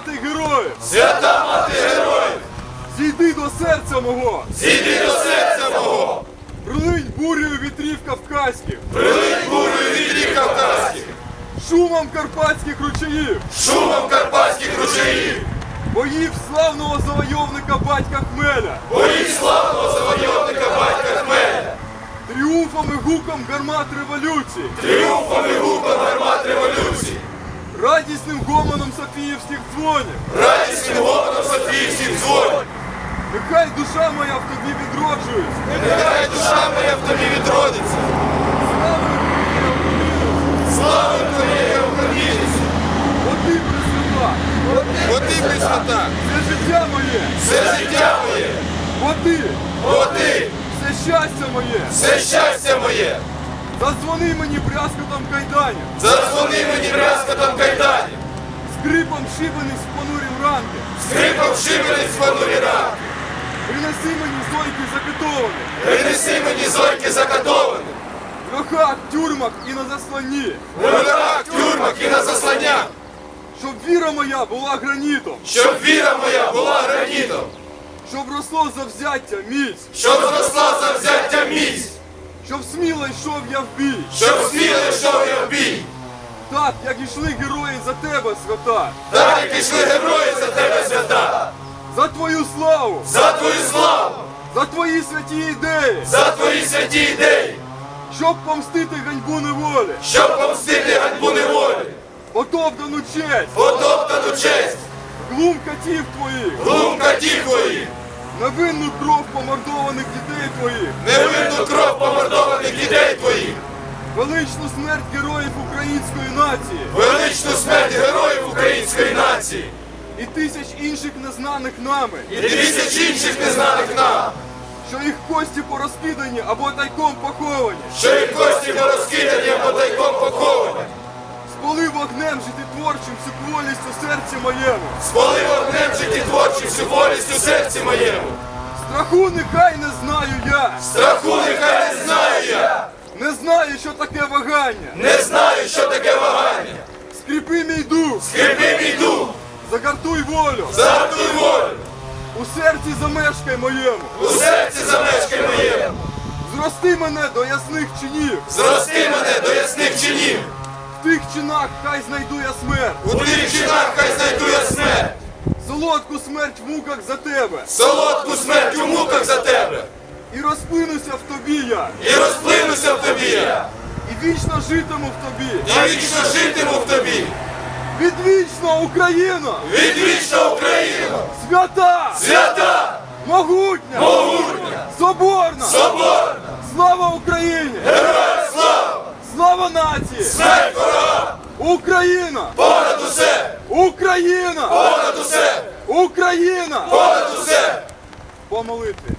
мати героїв, Свята мати героїв, зійди до серця мого, зійди до серця мого, прилинь бурею вітрів кавказьких, прилинь бурою вітрів кавказьких, шумом карпатських ручаїв, шумом карпатських ручаїв, боїв славного завойовника батька Хмеля, боїв славного завойовника батька Хмеля, тріумфом і гуком гармат революції, тріумфом і гуком гармат революції, радісним гомоном Софіївських дзвонів. радісним гомоном Софіївських дзвонів. Нехай душа моя в тобі відроджується, Нехай душа моя в тобі відродиться. слава твоєї Українці! Бо присвята, Бо ти присвята, все життя моє, все життя моє, бо ти, бо ти, все щастя моє, все щастя моє. Задзвони мені брязкотом кайданів, Зазвони мені брязкотом кайданів, скрипом з понурів ранки, скрипом шибениць понурі ранки. принеси мені зойки закатовані, Принеси мені зойки закатовані, в льохах, тюрмах і на засланні, в ворогах, тюрмах і на засланнях, щоб віра моя була гранітом, щоб віра моя була гранітом, щоб росло завзяття міць, щоб зросла завзяття щоб сміло йшов я в бій, щоб сміло йшов я в бій. так, як ішли герої за тебе, свята, Так як ішли герої за тебе свята, за твою славу, за твою славу, за твої святі ідеї, за твої святі ідеї, щоб помстити ганьбу неволі, щоб помстити ганьбу неволі, потоптану честь, потоптану честь, глум катів твоїх, глум катів твоїх, невинну кров помордованих дітей твоїх, невинну кров помордованих дітей твоїх, величну смерть героїв української нації. Величну смерть героїв української нації. І тисяч інших незнаних нами, і тисяч інших незнаних нам, що їх кості порозкидані або тайком поховані, що їх кості по розкиданням по тайком життєтворчим всю кволість у серці моєму. спали вогнем життєтворчим всю волість у серці моєму. Страху нехай не знаю я, Страху нехай не знаю я, не знаю, що таке вагання. не знаю, що таке вагання. Скріпи мій дух, Скріпи мій дух, загартуй волю, загартуй волю, у серці замешкай моєму, у серці замешкай моєму, зрости мене до ясних чинів, зрости мене до ясних чинів, в тих чинах хай знайду я смерть, у тих чинах хай знайду я смерть, солодку смерть в муках за тебе, солодку смерть у муках за тебе, і розплинуся в тобі я, і розплинуся в тобі я, і вічно житиму в тобі. і вічно житиму в тобі. Відвічна Україна! Відвічна Україна! Свята! Свята! Могутня! Могутня! Соборна! Соборна! Слава Україні! Героям нації! Смерть ворога! Україна! Понад усе! Україна! Понад усе! Україна! Понад усе! По молитві.